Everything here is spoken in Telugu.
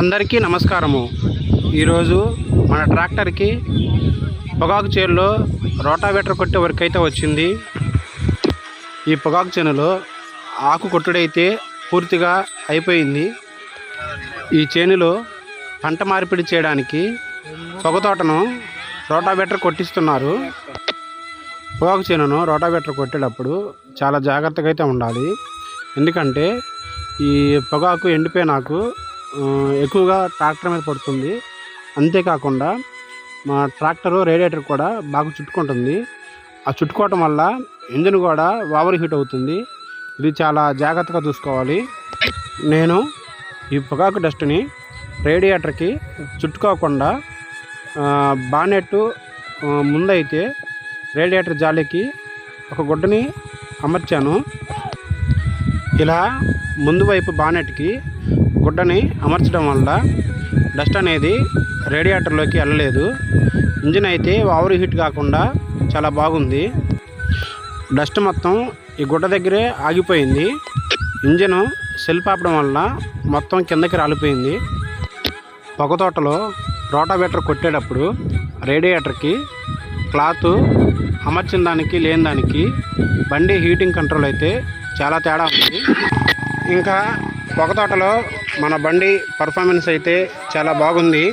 అందరికీ నమస్కారము. ఈరోజు మన ట్రాక్టర్కి పొగాకు చేనులో రోటావేటర్ కొట్టే వరకు అయితే వచ్చింది. ఈ పొగాకు చేనులో ఆకు కొట్టుడైతే పూర్తిగా అయిపోయింది. ఈ చేనులో పంట మార్పిడి చేయడానికి పొగతోటను రోటావేటర్ కొట్టిస్తున్నారు. పొగాకు చేనును రోటావేటర్ కొట్టేటప్పుడు చాలా జాగ్రత్తగా అయితే ఉండాలి. ఎందుకంటే ఈ పొగాకు ఎండిపోయినాకు ఎక్కువగా ట్రాక్టర్ మీద పడుతుంది. అంతేకాకుండా మా ట్రాక్టరు రేడియేటర్ కూడా బాగా చుట్టుకుంటుంది. ఆ చుట్టుకోవటం వల్ల ఇంజిన్ కూడా ఓవర్ హీట్ అవుతుంది. ఇది చాలా జాగ్రత్తగా చూసుకోవాలి. నేను ఈ పొగాకు డస్ట్ని రేడియేటర్కి చుట్టుకోకుండా ఆ, బానెట్ ముందైతే రేడియేటర్ జాలికి ఒక గుడ్డని అమర్చాను. ఇలా ముందు వైపు బానెట్కి గుడ్డని అమర్చడం వల్ల డస్ట్ అనేది రేడియేటర్లోకి వెళ్ళలేదు. ఇంజిన్ అయితే ఓవర్ హీట్ కాకుండా చాలా బాగుంది. డస్ట్ మొత్తం ఈ గుడ్డ దగ్గరే ఆగిపోయింది. ఇంజిన్ సెల్ఫ్ ఆపడం వల్ల మొత్తం కిందకి రాలిపోయింది. పొగతోటలో రోటావేటర్ కొట్టేటప్పుడు రేడియేటర్కి క్లాత్ అమర్చిన దానికి లేని దానికి బండి హీటింగ్ కంట్రోల్ అయితే చాలా తేడా ఉంది. ఇంకా పొగ తోటలో మన బండి పర్ఫార్మెన్స్ అయితే చాలా బాగుంది.